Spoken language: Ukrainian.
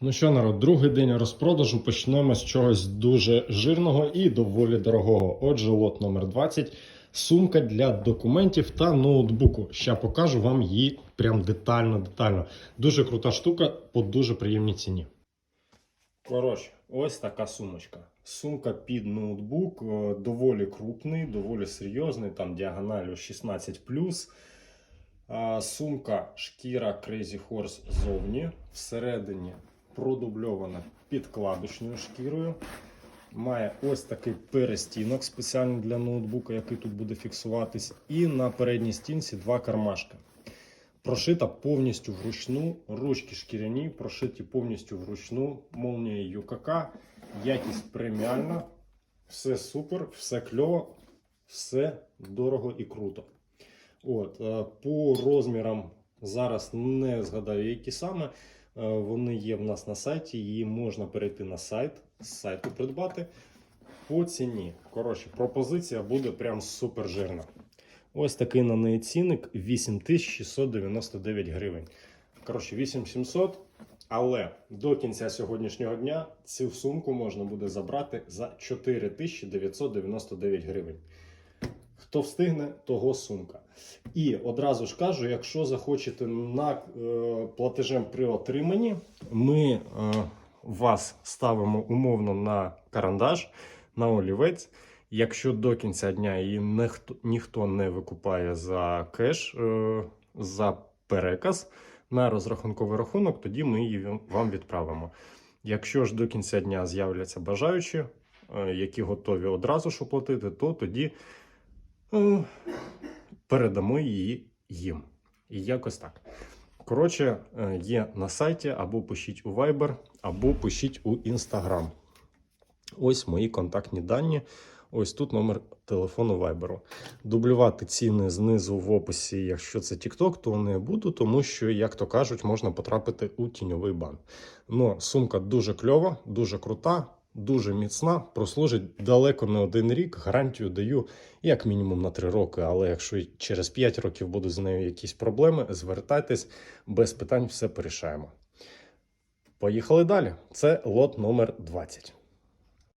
Ну що, народ, другий день розпродажу. Почнемо з чогось дуже жирного і доволі дорогого. Отже, лот номер 20 сумка для документів та ноутбуку. Ще покажу вам її прям детально, детально. Дуже крута штука по дуже приємній ціні. Коротше, ось така сумочка. Сумка під ноутбук, е, доволі крупний, доволі серйозний, там діагоналю 16 Сумка шкіра Crazy Horse зовні. Всередині продубльована підкладочною шкірою. Має ось такий перестінок спеціальний для ноутбука, який тут буде фіксуватись. І на передній стінці два кармашки. Прошита повністю вручну, ручки шкіряні, прошиті повністю вручну, молнія ЮКК, якість преміальна, все супер, все кльово, все дорого і круто. От, е, по розмірам зараз не згадаю, які саме. Е, Вони є в нас на сайті, її можна перейти на сайт, з сайту придбати. По ціні. Коротше, пропозиція буде прям супер жирна. Ось такий на неї цінник 8699 гривень. Коротше, 8700. Але до кінця сьогоднішнього дня цю сумку можна буде забрати за 4999 гривень. Хто встигне, того сумка. І одразу ж кажу: якщо захочете на е, платежем при отриманні, ми е, вас ставимо умовно на карандаш, на олівець. Якщо до кінця дня її ніхто, ніхто не викупає за кеш, е, за переказ на розрахунковий рахунок, тоді ми її вам відправимо. Якщо ж до кінця дня з'являться бажаючі, які готові одразу ж оплатити, то тоді передамо її їм. І якось так. Коротше, е, є на сайті, або пишіть у Viber, або пишіть у Instagram. Ось мої контактні дані. Ось тут номер телефону Viber. Дублювати ціни знизу в описі, якщо це TikTok, то не буду, тому що, як то кажуть, можна потрапити у тіньовий бан. Ну, сумка дуже кльова, дуже крута, дуже міцна, прослужить далеко не один рік. Гарантію даю як мінімум на 3 роки. Але якщо через 5 років будуть з нею якісь проблеми, звертайтесь без питань, все порішаємо. Поїхали далі. Це лот номер 20.